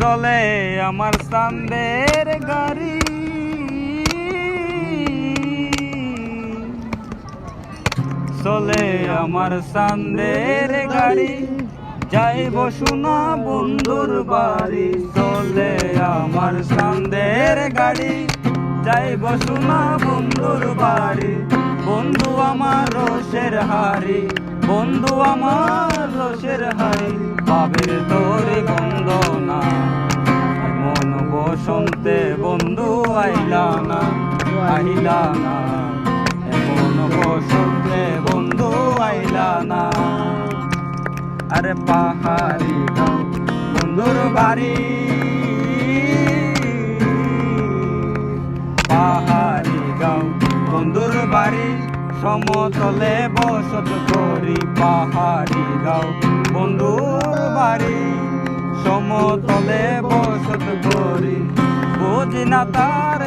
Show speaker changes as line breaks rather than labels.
চলে আমার চান্দের গাড়ি। চলে আমার চান্দের গাড়ি। যাইব শোনা বন্ধুর বাড়ি। চলে আমার চান্দের গাড়ি। যাইব শোনা বন্ধুর বাড়ি। বন্ধু আমার রোষের হারি বন্ধু আমার রোষের হারি পাবের তোরে বন্দনা। মন বসন্তে বন্ধু আইলা না আইলা না। এমন বসন্তে বন্ধু আইলা না। আরে পাহাড়ি গাঁও বন্ধুর বাড়ি। পাহাড়ি গাঁও বন্ধুর বাড়ি। সমতলে বসত করি পাহাড়ি গাঁও বন্ধুর বাড়ি সমতলে বসত করি। বুঝি না তার